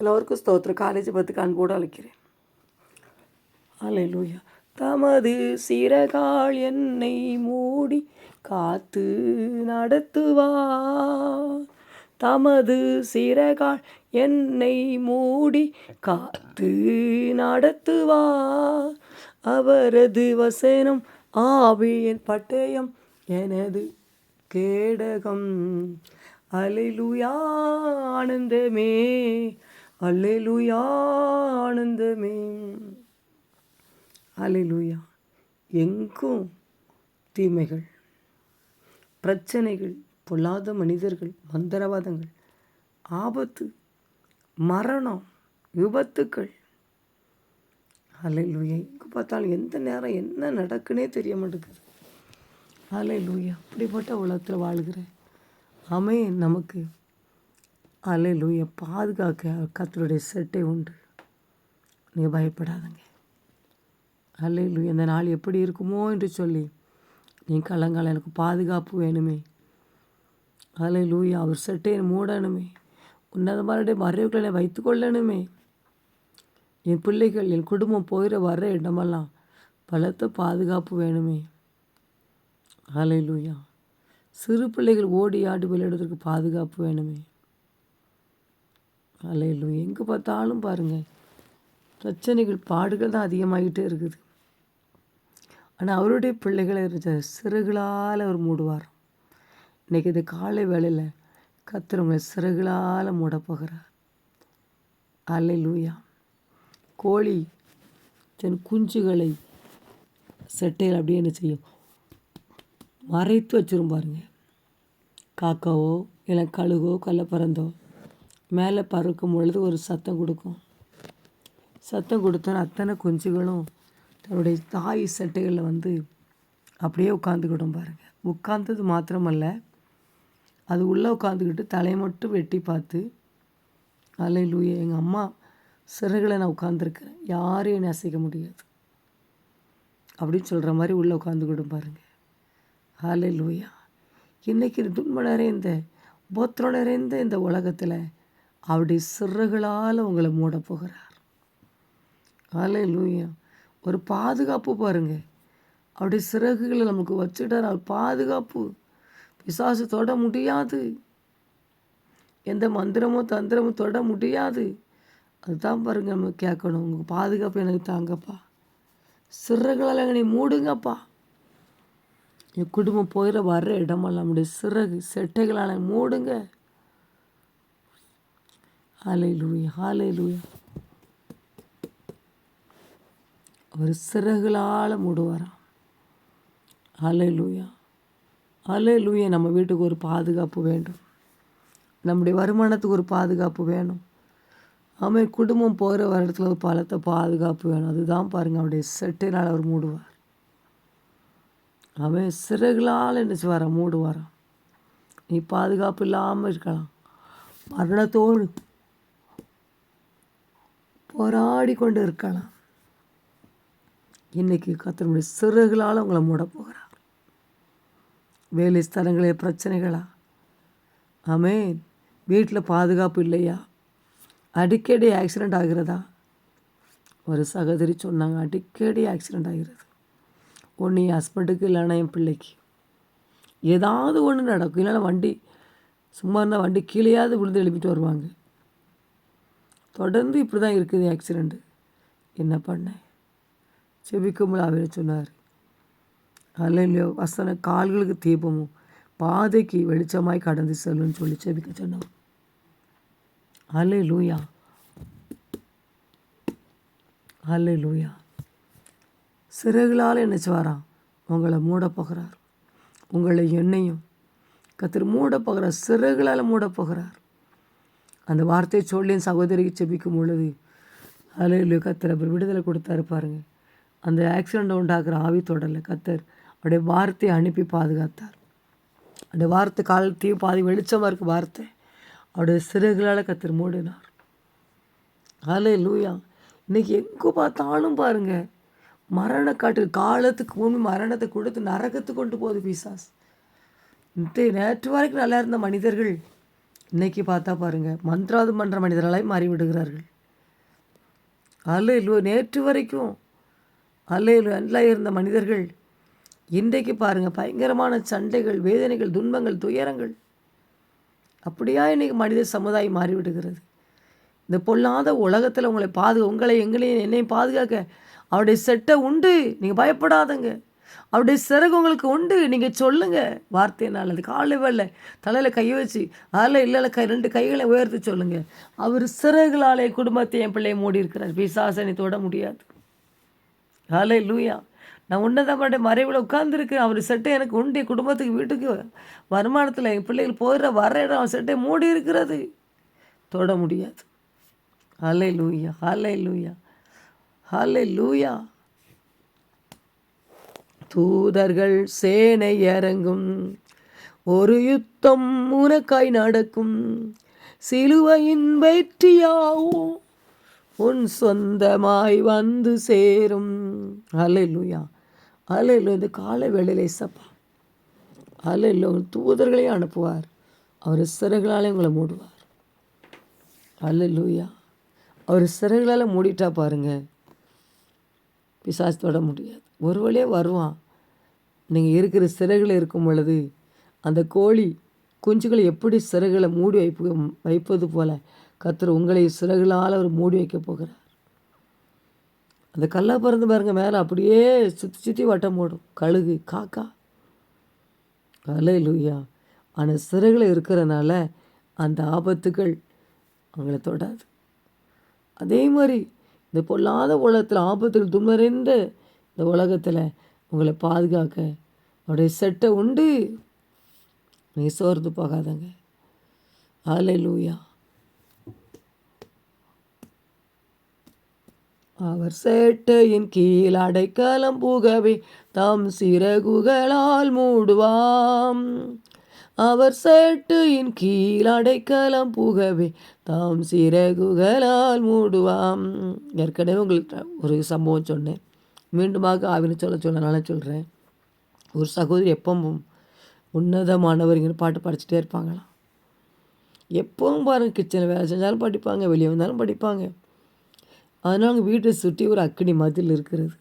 எல்லோருக்கும் ஸ்தோத்திரம். காலேஜ் பத்துக்கு அன்போடு அழைக்கிறேன். அலையிலூயா தமது சிறகால் என்னை மூடி காத்து நடத்துவார். தமது சிறகால் என்னை மூடி காத்து நடத்துவார். அவரது வசனம் ஆவியின் பட்டயம் எனது கேடகம். அலைலுயா ஆனந்தமே. அல்லேலூயா ஆனந்தமே. அலைலுயா எங்கும் தீமைகள் பிரச்சனைகள் பொல்லாத மனிதர்கள் மந்திரவாதங்கள் ஆபத்து மரணம் விபத்துக்கள். அலைலுயா எங்கே பார்த்தாலும் எந்த நேரம் என்ன நடக்குன்னே தெரிய மாட்டேங்குது. அலைலுயா அப்படிப்பட்ட உலகத்தில் வாழ்கிறேன் அமே நமக்கு அலைலுயா பாதுகாக்க கத்தருடைய செட்டை உண்டு. நீங்கள் பயப்படாதங்க. அலைலுயா இந்த நாள் எப்படி இருக்குமோ என்று சொல்லி நீ கலங்கால எனக்கு பாதுகாப்பு வேணுமே. அலை அவர் செட்டை மூடணுமே. உன்னதமாருடைய மறைவுகளை வைத்து கொள்ளணுமே. என் பிள்ளைகள் என் குடும்பம் போகிற வர்ற இடமெல்லாம் பலத்த பாதுகாப்பு வேணுமே. அலை சிறு பிள்ளைகள் ஓடி ஆடி விளையாடுவதற்கு பாதுகாப்பு வேணுமே. அலையிலும் எங்கே பார்த்தாலும் பாருங்கள் பிரச்சனைகள் பாடுகள் தான் அதிகமாகிட்டே இருக்குது. ஆனால் அவருடைய பிள்ளைகளை இருந்த சிறகுகளால் அவர் மூடுவார். இன்றைக்கி இந்த காலை வேளையில் கத்துறவங்களை சிறகுகளால் மூட போகிறார். அல்லை லூயா கோழி தன் குஞ்சுகளை செட்டையில் அப்படியே என்ன செய்யும்? மறைத்து வச்சிரும் பாருங்க. காக்காவோ இல்லை கழுகோ பறந்தோ மேலே பறக்கும் பொழுது ஒரு சத்தம் கொடுக்கும். சத்தம் கொடுத்தோன்னா அத்தனை குஞ்சுகளும் தன்னுடைய தாய் சட்டைகளில் வந்து அப்படியே உட்காந்துக்கிடும் பாருங்கள் உட்காந்தது மாத்திரமல்ல அது உள்ளே உட்காந்துக்கிட்டு தலையை மட்டும் வெட்டி பார்த்து அலை லூய எங்கள் அம்மா சிறகுல நான் உட்காந்துருக்கிறேன் யாரையும் என்னை அசைக்க முடியாது. அப்படின்னு சொல்கிற மாதிரி உள்ளே உட்காந்துக்கிடும் பாருங்கள் அலை லூயா இன்றைக்கி துன்பம் நிறைந்த போத்திரம் நிறைந்த இந்த உலகத்தில் அவருடைய சிறகுகளால் உங்களை மூட போகிறார் காலை லூயா ஒரு பாதுகாப்பு பாருங்கள் அவருடைய சிறகுகளை நமக்கு வச்சுட்டார் அவர் பாதுகாப்பு. பிசாசு தொட முடியாது. எந்த மந்திரமோ தந்திரமோ தொட முடியாது. அதுதான் பாருங்க நம்ம கேட்கணும். உங்கள் பாதுகாப்பு எனக்கு தாங்கப்பா. சிறகுகளால் என்னை மூடுங்கப்பா. என் குடும்பம் போயிட வர்ற இடமெல்லாம் நம்முடைய சிறகு செட்டைகளால் மூடுங்க. ஹாலை லூயா ஹாலை லூயா அவர் சிறகுகளால் மூடுவாராம். அலை லூயா அலை லூயா நம்ம வீட்டுக்கு ஒரு பாதுகாப்பு வேண்டும். நம்முடைய வருமானத்துக்கு ஒரு பாதுகாப்பு வேணும். அவன் குடும்பம் போகிற இடத்துல ஒரு பலத்தை பாதுகாப்பு வேணும். அதுதான் பாருங்கள் அவருடைய செட்டினால் அவர் மூடுவார். அவன் சிறகுகளால் என்ன செய்வாரா மூடுவாராம். நீ பாதுகாப்பு இல்லாமல் இருக்கலாம். மரணத்தோடு போராடி கொண்டு இருக்கலாம் இன்றைக்கி கத்தனுடைய சிறகுகளால் உங்களை மூட போகிறார். வேலை ஸ்தலங்களே பிரச்சனைகளா? ஆமேன். வீட்டில் பாதுகாப்பு இல்லையா? அடிக்கடி ஆக்சிடெண்ட் ஆகிறதா? ஒரு சகோதரி சொன்னாங்க அடிக்கடி ஆக்சிடெண்ட் ஆகிறது. ஒன்று என் ஹஸ்பண்டுக்கு இல்லைன்னா என் பிள்ளைக்கு. ஏதாவது ஒன்று நடக்கும். இல்லைன்னா வண்டி சும்மா இருந்தால் வண்டி கீழேயாவது விழுந்து எழுப்பிட்டு வருவாங்க. தொடர்ந்து இப்படி தான் இருக்குது ஆக்சிடெண்ட்டு என்ன பண்ணேன் செபிக்கும்போது அவர் சொன்னார். அல்லையோ வசன கால்களுக்கு தீபமும் பாதைக்கு வெளிச்சமாய் கடந்து செல்லுன்னு சொல்லி செபிக்க சொன்னார் அல்ல லூயா அல்ல லூயா சிறகுகளால் என்ன செய்வாராம்? உங்களை மூட போகிறார் உங்களை எண்ணையும் கத்திர மூட போகிறார் சிறகுகளால் மூட போகிறார் அந்த வார்த்தையை சொல்லி என் சகோதரிக்கு செபிக்கும் பொழுது அலையில் கத்தர் அப்புறம் விடுதலை கொடுத்தாரு பாருங்க. அந்த ஆக்சிடெண்ட் உண்டாக்குற ஆவி தொடரல கத்தர் அவருடைய வார்த்தையை அனுப்பி பாதுகாத்தார். அந்த வார்த்தை காலத்தையும் பாதி வெளிச்சமாக இருக்க வார்த்தை அவருடைய சிறகுகளால் கத்தர் மூடினார். அலை லூயா இன்றைக்கி எங்கே பார்த்தாலும் பாருங்கள் மரண காட்டு காலத்துக்கு முன் மரணத்தை கொடுத்து நரகத்துக்கு கொண்டு போகுது பிசாஸ் நேற்று வரைக்கும் நல்லா இருந்த மனிதர்கள் இன்றைக்கி பார்த்தா பாருங்கள் மந்திராவது மன்ற மனிதர்களாய் மாறிவிடுகிறார்கள். அல்ல நேற்று வரைக்கும் அல்லையில் நல்லா இருந்த மனிதர்கள் இன்றைக்கு பாருங்கள் பயங்கரமான சண்டைகள் வேதனைகள் துன்பங்கள் துயரங்கள். அப்படியா இன்றைக்கி மனித சமுதாயம் மாறிவிடுகிறது. இந்த பொல்லாத உலகத்தில் உங்களை பாது உங்களை எங்களையும் என்னையும் பாதுகாக்க அவருடைய செட்டை உண்டு. நீங்கள் பயப்படாதங்க. அவருடைய சிறகு உங்களுக்கு உண்டு. நீங்கள் சொல்லுங்கள் வார்த்தையினால் அது காலை வேலை தலையில் கையை வச்சு அதில் இல்லை கை ரெண்டு கைகளை உயர்த்தி சொல்லுங்கள் அவர் சிறகுகளாலே குடும்பத்தை என் பிள்ளையை மூடி இருக்கிறார். பிசாசனை தொட முடியாது. காலை லூயா நான் உன்னதமான மறைவில் உட்காந்துருக்கேன் அவர் செட்டை எனக்கு உண்டு. குடும்பத்துக்கு வீட்டுக்கு வருமானத்தில் என் பிள்ளைகள் போயிடுற வர இடம் அவன் செட்டை மூடி இருக்கிறது. தொட முடியாது. ஹலை லூயா ஹலை லூயா ஹலை லூயா தூதர்கள் சேனை இறங்கும். ஒரு யுத்தம் உனக்காய் நடக்கும். சிலுவையின் வெற்றியாவும் உன் சொந்தமாய் வந்து சேரும். அலையிலுயா அலையிலு இந்த காலை வேளையிலே சப்பா. அலையில தூதர்களையும் அனுப்புவார். அவர் சிறகுகளாலே உங்களை மூடுவார். அலையிலுயா அவர் சிறகுகளால் மூடிட்டா பாருங்க. பிசாசு தொட முடியாது. ஒரு வழியாக வருவான். நீங்கள் இருக்கிற சிறகுல இருக்கும் பொழுது அந்த கோழி குஞ்சுகளை எப்படி சிறகுகளை மூடி வைப்பு வைப்பது போல கத்தர் உங்களை சிறகுகளால் அவர் மூடி வைக்க போகிறார். அந்த கல்லா பறந்து பாருங்க மேலே அப்படியே சுற்றி சுற்றி வட்டம் போடும். கழுகு காக்கா. கலை லூயா ஆனால் சிறகுல இருக்கிறனால அந்த ஆபத்துகள் அவங்கள தொடாது. அதே மாதிரி இந்த பொல்லாத உலகத்தில் ஆபத்துகள் தும்மறிந்த இந்த உலகத்தில் உங்களை பாதுகாக்க அவருடைய செட்டை உண்டு. நீ சோர்ந்து போகாதங்க. ஆலை லூயா அவர் சேட்டையின் கீழ் அடைக்கலம் புகவே தாம் சிறகுகளால் மூடுவாம். அவர் சேட்டையின் கீழ் அடைக்கலம் புகவே தாம் சிறகுகளால் மூடுவாம். ஏற்கனவே உங்களுக்கு ஒரு சம்பவம் சொன்னேன். மீண்டுமாக ஆவின்னு சொல்ல சொன்னனால சொல்கிறேன் ஒரு சகோதரி எப்பவும் உன்னதமானவர்கிற பாட்டு படிச்சுட்டே இருப்பாங்களாம். எப்பவும் பாருங்கள் கிச்சனில் வேலை செஞ்சாலும் படிப்பாங்க வெளியே வந்தாலும் படிப்பாங்க. அதனால் அவங்க வீட்டை சுற்றி ஒரு அக்கினி மதில் இருக்கிறது.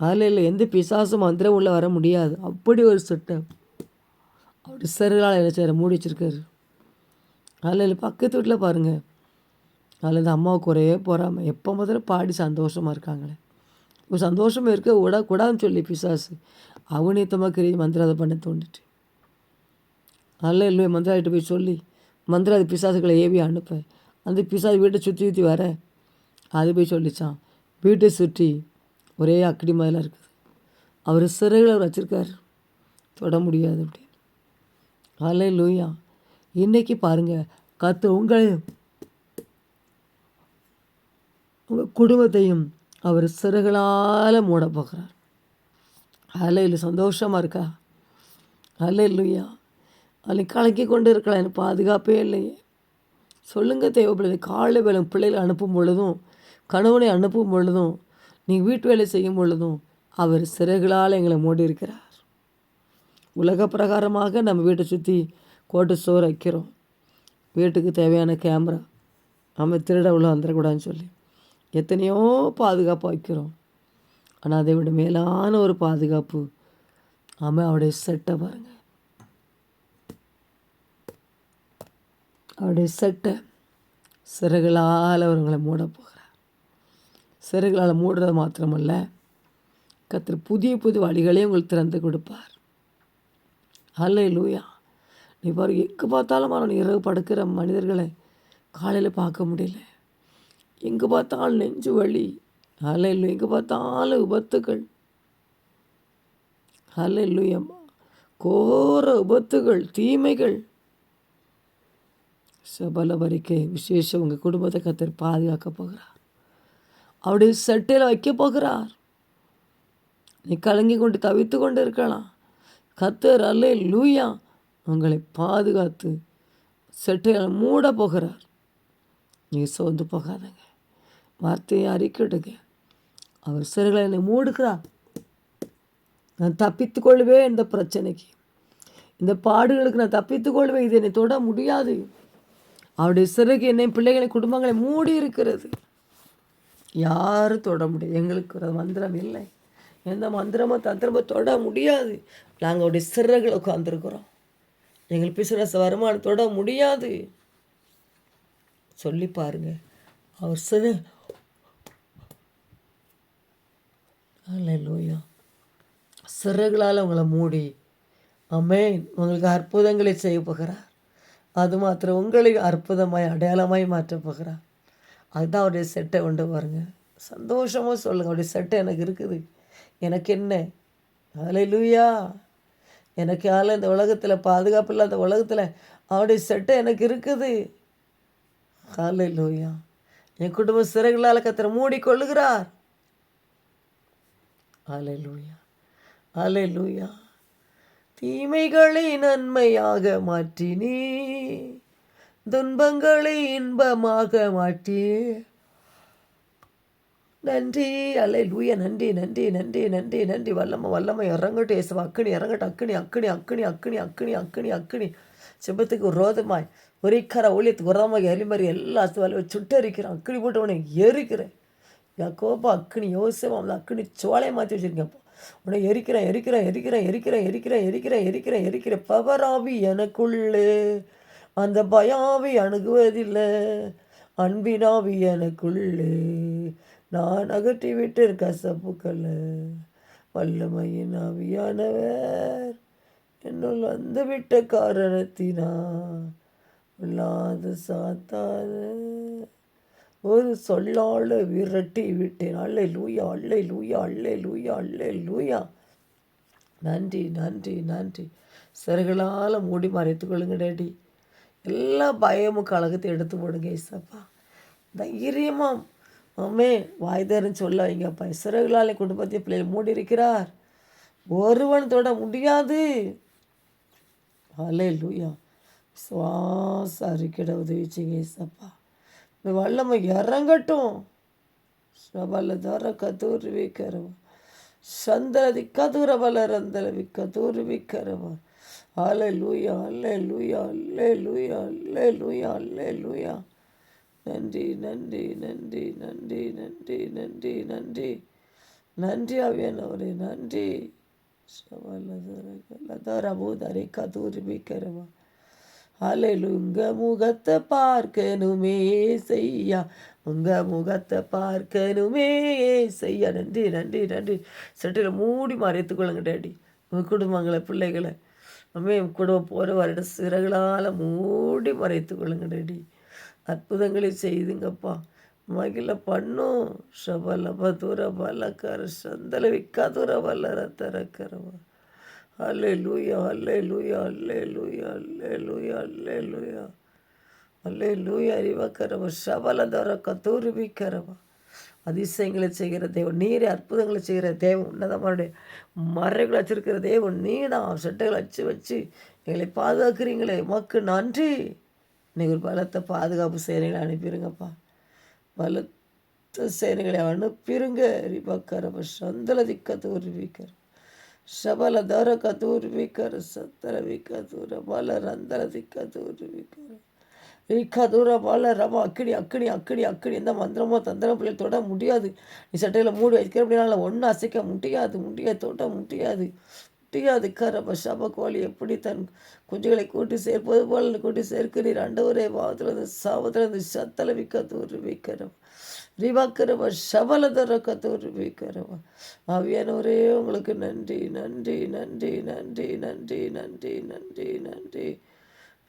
அதில் இல்லை எந்த பிசாசும் மந்திரம் உள்ளே வர முடியாது. அப்படி ஒரு சுட்டை. அப்படி சிறுகால என்ன செய்கிற மூடி வச்சுருக்காரு. அதில் இல்லை பக்கத்து வீட்டில் பாருங்கள் அதில் இந்த அம்மாவுக்கு ஒரே போகாமல் எப்போ முதல்ல பாடி சந்தோஷமாக இருக்காங்களே. இப்போ சந்தோஷமாக இருக்க விட கூடாதுன்னு சொல்லி பிசாசு. அவனியத்தமாக கிரி மந்திராதை பண்ண தோண்டிட்டு நல்ல இல்லை மந்திராகிட்ட போய் சொல்லி மந்திராதி பிசாசுகளை ஏவி அனுப்ப. அந்த பிசாசு வீட்டை சுற்றி சுற்றி வர அது போய் சொல்லிச்சான். வீட்டை சுற்றி ஒரே அக்கடி மாதிரிலாம் இருக்குது. அவர் சிறையில் அவர் வச்சுருக்கார். தொட முடியாது அப்படின்னு அலை லூயா இன்றைக்கி பாருங்கள் கத்து உங்களையும் உங்கள் குடும்பத்தையும் அவர் சிறுகளால் மூட போகிறார் அலையில் சந்தோஷமாக இருக்கா? அல்ல இல்லையா அலை கலக்கி கொண்டு இருக்கலாம் எனக்கு பாதுகாப்பே இல்லையே. சொல்லுங்கள் தேவைப்படுது காலை வேலை பிள்ளைகளை அனுப்பும் பொழுதும் கணவனை அனுப்பும் பொழுதும் நீங்கள் வீட்டு வேலை செய்யும் பொழுதும் அவர் சிறகுகளால் எங்களை மூடி இருக்கிறார் உலக பிரகாரமாக நம்ம வீட்டை சுற்றி கோட்டை சோறு வைக்கிறோம். வீட்டுக்கு தேவையான கேமரா. நம்ம திருட உள்ள வந்துடக்கூடாதுன்னு சொல்லி. எத்தனையோ பாதுகாப்பு வைக்கிறோம். ஆனால் அதை விட மேலான ஒரு பாதுகாப்பு ஆமாம் அவருடைய செட்டை பாருங்கள் அவருடைய செட்டை சிறகுகளால் அவர்களை மூட போகிறார். சிறகுகளால் மூடுறது மாத்திரமல்ல கத்திர புதிய புதிய வழிகளையும் உங்களுக்கு திறந்து கொடுப்பார். அல்ல லூயா நீ பாரு எங்கே பார்த்தாலும் அவன் இரவு படுக்கிற மனிதர்களை காலையில் பார்க்க முடியல. எங்கே பார்த்தாலும் நெஞ்சு வலி. அல்ல இல்லை எங்கே பார்த்தாலும் விபத்துகள். அல்ல இல்லையம்மா கோர விபத்துகள் தீமைகள். சபல வரிக்கை விசேஷம் உங்கள் குடும்பத்தை கத்தர் பாதுகாக்க போகிறார். அவருடைய சட்டையில் வைக்க போகிறார். நீ கலங்கி கொண்டு தவித்து கொண்டு இருக்கலாம். கத்தர் அல்ல லூயா உங்களை பாதுகாத்து செட்டையில் மூட போகிறார். நீ சோர்ந்து போகாதங்க. வார்த்தையை அறிக்கட்டுங்க அவர் சிறுகளை என்னை மூடுகிறார் நான் தப்பித்து கொள்வேன் இந்த பிரச்சனைக்கு. இந்த பாடுகளுக்கு நான் தப்பித்து கொள்வேன். இது என்னை தொட முடியாது. அவருடைய சிறகு என்னை பிள்ளைகளை குடும்பங்களை மூடி இருக்கிறது. யாரும் தொட முடியாது. எங்களுக்கு ஒரு மந்திரம் இல்லை. எந்த மந்திரமோ தந்திரமோ தொட முடியாது. நாங்கள் அவருடைய சிறகுல உட்காந்துருக்குறோம் எங்கள் பிசுரச வருமானம் தொட முடியாது. சொல்லி பாருங்கள் அவர் சிறு அல்லேலூயா சிறகுகளால் உங்களை மூடி. அமேன் உங்களுக்கு அற்புதங்களை செய்ய போகிறார். அது மாத்திரம் உங்களை அற்புதமாய் அடையாளமாய் மாற்றப் போகிறார். அதுதான் அவருடைய செட்டை கொண்டு பாருங்க. சந்தோஷமாக சொல்லுங்கள் அவருடைய செட்டை எனக்கு இருக்குது. எனக்கு என்ன? ஹalleluya எனக்கு யாரும் இந்த உலகத்தில் பாதுகாப்பு இல்லாத உலகத்தில் அவருடைய செட்டை எனக்கு இருக்குது. ஹalleluya என் குடும்ப சிறகுகளால் கத்தரை மூடிக்கொள்ளுகிறார். அலலூயா அலலூயா தீமைகளை நன்மையாக மாற்றினே. துன்பங்களை இன்பமாக மாற்றியே நன்றி. அலை லூயா நன்றி நன்றி நன்றி நன்றி நன்றி. வல்லம வல்லம. இறங்கட்டும் இயேசுவா. அக்கணி இறங்கட்டும். அக்கணி அக்கணி அக்கணி அக்கணி அக்கணி அக்கணி அக்கணி செபத்துக்கு ரோதமாய் ஒரே கர ஊழியத்துக்கு உரமாக எரிமறி எல்லா சுவாலையும் சுட்டரிக்கிறேன். அக்கணி போட்டு உடனே எரிக்கிறேன். கோபம் அக்குனி யோசிப்பா அந்த அக்குனி சோலையை மாற்றி வச்சுருக்கேன் உன்னை எரிக்கிறேன் எரிக்கிறேன் எரிக்கிறேன் எரிக்கிறேன் எரிக்கிறேன் எரிக்கிறேன் எரிக்கிறேன் எரிக்கிறேன் பவராவி எனக்குள்ளே. அந்த பயாவி அணுகுவதில்லை. அன்பினாவி எனக்குள்ளே. நான் அகற்றி விட்டேன் கசப்புக்களை. வல்லமையின் ஆவியானவர் என்னுள் வந்துவிட்ட காரணத்தினா உள்ளாது சாத்தாரு ஒரு சொல்லால் விரட்டி விட்டேன். அல்லை லூயா அல்லை லூயா அல்லை லூயா அல்லை லூயா நன்றி நன்றி நன்றி. சிறகுகளால் மூடி மறைத்து கொள்ளுங்க டேடி எல்லா பயமும் கழகத்தை எடுத்து போடுங்க ஏசப்பா தைரியமாக அம்மே வாய் சொல்ல வைங்கப்பா சிறகுகளால் குடும்பத்தை பிள்ளைகள் மூடி இருக்கிறார். ஒருவன் தொட முடியாது. அலே லூயா சுவாச அறிக்கிட உதவிச்சிங்க செய்யுங்க இந்த வல்லமை இறங்கட்டும். சபல தர கதூர்வி கரவா சந்தரதி கதூர வளரந்தலவி கதூர்வி கரவா அலை லூயா அல்லே லூயா அல்லே லூயா அல்லே லூயா அல்லே லூயா நன்றி நன்றி நன்றி நன்றி நன்றி. நன்றி நன்றி நன்றி. அவியானவரே நன்றி சவால் லதாரா பூதாரி கதூர்வி கரவா அலலுங்க முகத்தை பார்க்கணுமே செய்யா. உங்க முகத்தை பார்க்கணுமே செய்யா. நன்றி நன்றி நன்றி. சட்டையில் மூடி மறைத்து கொள்ளுங்க டேடி. உங்கள் குடும்பங்களை பிள்ளைகளை. அம்மே என் குடும்பம் போகிற வருடம் சிறகுகளால் மூடி மறைத்து கொள்ளுங்க டேடி. அற்புதங்களை செய்துங்கப்பா. மகிழ பண்ணும் ஷபலப தூர பலக்கர சந்தல விக்காதூர தூர வல்லர தரக்கரவா அல்லே லூயா அல்லே லூயா அல்லே லூயா அல்லே லூயா அல்லே லூயா அல்லே லூயா அறிவாக்கிறவர் சபலதர கத்தூரிவிக்கிறவா அதிசயங்களை செய்கிற தேவன் நீர் அற்புதங்களை செய்கிற தேவன் உன்னதமானுடைய மறைகளை வச்சிருக்கிற தேவன் நீ தான் சட்டைகளை அச்சு வச்சு எங்களை பாதுகாக்கிறீங்களே மக்கு நன்றி. நீங்கள் ஒரு பலத்த பாதுகாப்பு சேனைகளை அனுப்பிடுங்கப்பா பலத்த சேனைகளை அனுப்பிடுங்க ரிபக்கரப்ப சந்தலதிக்கத்தை உருவிக்கிற ಶಬಲ ದರ ಕತೂರ್ವಿಕರ ಸತ್ತರ ವಿಕತೂರ ಬಲ ರಂದರ ದಿಕ್ಕ ತೂರ್ವಿಕರ விக்கதூர பல ரம அக்கடி அக்கடி அக்கடி அக்கடி எந்த மந்திரமோ தந்திரம் பிள்ளை தொட முடியாது நீ சட்டையில் மூடி வைக்கிற அப்படின்னால ஒன்றும் அசைக்க முடியாது முடியாது தொட முடியாது முடியாது கரப சப கோழி எப்படி தன் குஞ்சுகளை கூட்டி சேர்ப்பது போல கூட்டி சேர்க்கிறீர் அண்டவரே பாவத்திலிருந்து சாவத்திலிருந்து சத்தல விக்க தூர் வைக்கிறவ ரிவாக்கிறவ சபலதர கத்தூர் வைக்கிறவ ஆவியானவரே உங்களுக்கு நன்றி நன்றி நன்றி நன்றி நன்றி நன்றி நன்றி நன்றி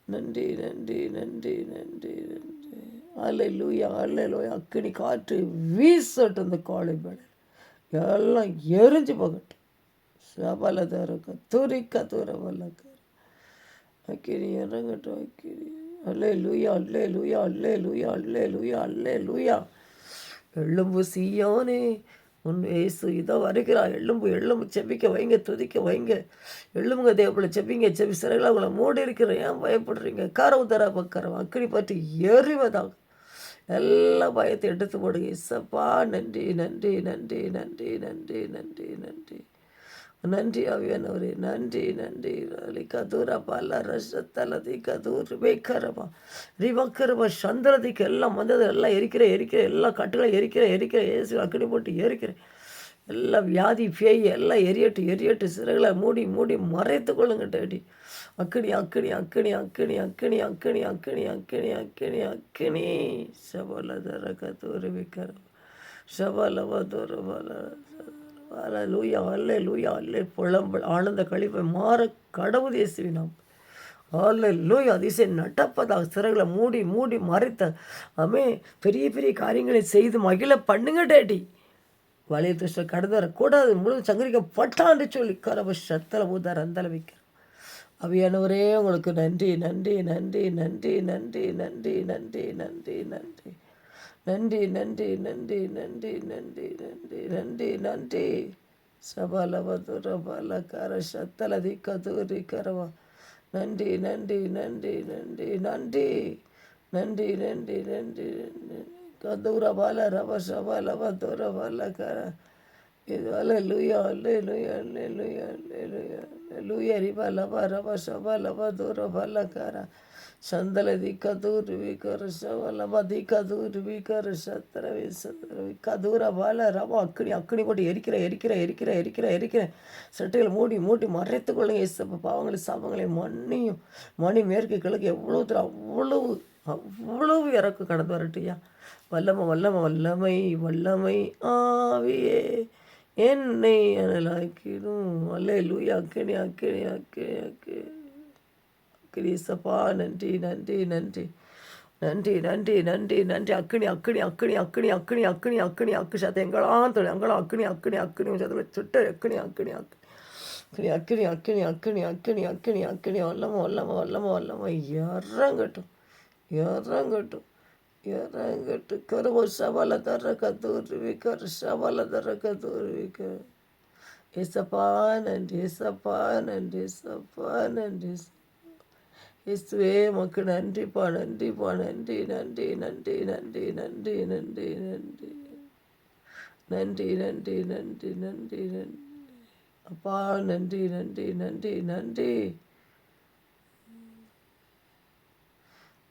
நன்றி நன்றி நன்றி நன்றி நன்றி அலை லூயா அலை லூயா அக்கினி காற்று வீசட்டும் இந்த காலை மேலே எல்லாம் எரிஞ்சு போகட்டும் சபலதர கத்தூரி துரிக்க தூர அக்கினி இறங்கட்டும் அக்கினி அல்லே லூயா அல்லே லூயா அல்லே லூயா அல்லே லூயா அல்லே லூயா எழும்பு சீயோனே உன் ஏசு இதோ வருகிறார். எழும்பு எழும்பு செபிக்க வைங்க துதிக்க வைங்க. எழும்புங்க தேவப்பிள்ளை செப்பிங்க செவி சிறையில் அவங்கள மூடி இருக்கிறேன் ஏன் பயப்படுறீங்க? கரவு தர பக்கரம் அக்கடி பற்றி எறிவதாக. எல்லா பயத்தை எடுத்து போடுங்க இசப்பா நன்றி நன்றி நன்றி நன்றி நன்றி நன்றி நன்றி. நன்றி ஆவியானவரே நன்றி நன்றி. ரலி கதூர பல ரசத்தலதி கதூர் வைக்கரபா ரிவக்கரபா சந்திரதிக்கு எல்லாம் வந்தது எல்லாம் எரிக்கிற எரிக்கிற எல்லா கட்டுகளை எரிக்கிற எரிக்கிற ஏசு அக்கடி போட்டு எரிக்கிறேன் எல்லாம் வியாதி பேய் எல்லாம் எரியட்டு எரியட்டு சிறகளை மூடி மூடி மறைத்து கொள்ளுங்க டேடி. அக்கினி அக்கினி அக்கினி அக்கினி அக்கினி அக்கினி அக்கினி அக்கினி அக்கினி அக்கினி. சபலதர கதூர் விக்கரம் சபலவதூர் பல அல்ல லூயா அல்ல லூயா அல்ல புலம்பல் ஆனந்த கழிப்பை மாற கடவுள் இயேசுவினாம் அல்ல லூயா அதிசய நடப்பதாக சிறகுகளை மூடி மூடி மறைத்த. அமே பெரிய பெரிய காரியங்களை செய்து மகிழ பண்ணுங்க டேடி. வலைய துஷ்ட கடந்து வரக்கூடாது முழு சங்கரிக்க சொல்லி கரவ சத்தல ஊதார் அந்தல வைக்கிறோம் அவையானவரே உங்களுக்கு நன்றி நன்றி நன்றி நன்றி நன்றி நன்றி நன்றி நன்றி நன்றி. நன்றி நன்றி நன்றி நன்றி நன்றி நன்றி நன்றி நன்றி சபலவதுர பலகர சத்தலதி கதூரி கரவா நன்றி நன்றி நன்றி நன்றி நன்றி நன்றி நன்றி நன்றி கதூர பல ரவ சபலவதுர பலகர இது அல்ல லுயா அல்ல லுயா அல்ல லுயா அல்ல லுயா லுயா ரிப லப ரவ சபலவ தூர பலகர சந்தலதி கதூர்வி கருஷ சவலமதி கதூர்வி கருஷத்திரவி சந்திரவி கதூர பால ரவ அக்னி அக்கனி போட்டு எரிக்கிற எரிக்கிற எரிக்கிற எரிக்கிற எரிக்கிற சட்டைகளை மூடி மூடி மறைத்து கொள்ளுங்க இசப்ப பாவங்களை சாபங்களை மண்ணியும் மணி மேற்கு கிழக்கு எவ்வளோ தூரம் அவ்வளவு அவ்வளவு இறக்கு கடந்து வரட்டியா வல்லம வல்லம வல்லமை வல்லமை ஆவியே என்னை அனலாக்கிடும் அல்ல லூயா அக்கினி அக்கினி அக்கினி அக்கினி கிரீசப்பா நன்றி நன்றி நன்றி நன்றி நன்றி நன்றி நன்றி அக்கினி அக்கினி அக்கினி அக்கினி அக்கினி அக்கினி அக்கினி அக்கு சத்த எங்களாம் தொழில் எங்களாம் அக்கினி அக்கினி அக்கினி சத்துல சுட்ட அக்கினி அக்கினி அக்கினி அக்கினி அக்கினி அக்கினி அக்கினி அக்கினி அக்கினி வல்லமோ வல்லமோ வல்லமோ வல்லமோ இறங்கட்டும் இறங்கட்டும் இறங்கட்டு கருவ சவால தர கத்தூர்வி கரு சபல தர கத்தூர்வி கரு ஏசப்பா நன்றி ஏசப்பா நன்றி ஏசப்பா நன்றி இயேசுவே உமக்கு நன்றிப்பா நன்றிப்பா நன்றி நன்றி நன்றி நன்றி நன்றி நன்றி நன்றி நன்றி நன்றி நன்றி நன்றி நன்றி அப்பா நன்றி நன்றி நன்றி நன்றி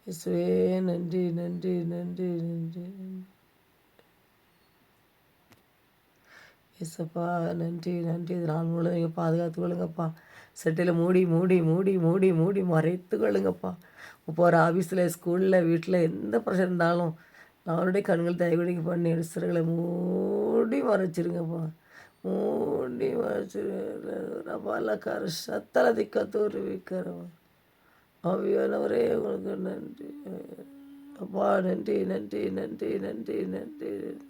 இயேசுவே நன்றி நன்றி நன்றி நன்றி இயேசப்பா நன்றி நன்றி நான் முழுவதும் பாதுகாத்து கொள்ளுங்கப்பா செட்டில் மூடி மூடி மூடி மூடி மூடி மறைத்து கொள்ளுங்கப்பா. போகிற ஆஃபீஸில் ஸ்கூலில் வீட்டில் எந்த பிரச்சனை இருந்தாலும் அவருடைய கண்கள் தயவுடிக்கு பண்ணி சிறுகளை மூடி மறைச்சிருங்கப்பா. மூடி மறைச்சிருங்க பலக்கார சத்தல திக்கத்தூர் விற்கிறவா உங்களுக்கு நன்றி. அப்பா நன்றி நன்றி நன்றி நன்றி நன்றி நன்றி.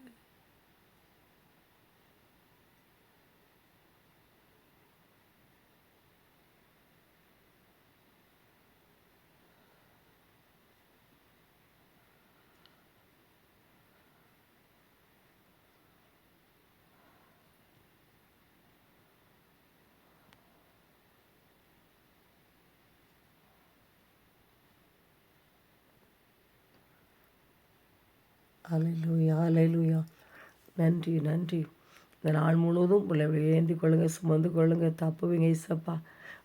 அலையிலுயா அலையிலுயா நன்றி நன்றி. இந்த நாள் முழுவதும் பிள்ளைகளை ஏந்தி கொள்ளுங்க சுமந்து கொள்ளுங்க. தப்புவீங்க இசப்பா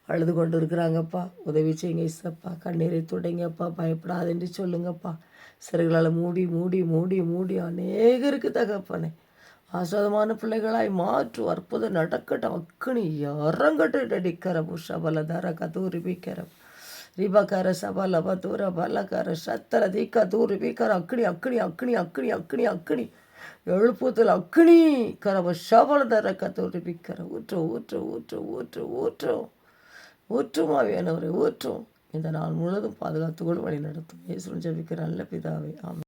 அழுது கொண்டு இருக்கிறாங்கப்பா உதவி செய்யுங்க இசப்பா கண்ணீரை துடைங்கப்பா. பயப்படாதுன்னு சொல்லுங்கப்பா. சிறுகளால் மூடி மூடி மூடி மூடி அநேகருக்கு தகப்பனே. ஆசாதமான பிள்ளைகளாய் மாற்று அற்புதம் நடக்கட்டும். அக்கனி இறங்கட்டும். டடிக்கரம் உஷபலதர கதூரி ரிபகர சபல பதூர பலகர சத்தர தீக்க தூர் பீக்கர அக்னி அக்னி அக்னி அக்னி அக்னி அக்னி. எழுப்புதல் அக்னி. கரவ சபல தர கத்தூரு பீக்கர ஊற்று ஊற்று ஊற்று ஊற்று ஊற்று. ஊற்றுமா வேணவரை ஊற்றும் இந்த நாள் முழுவதும் பாதுகாத்து கூட வழி நடத்தும். ஏசுவன் ஜபிக்கிற நல்ல பிதாவை ஆமாம்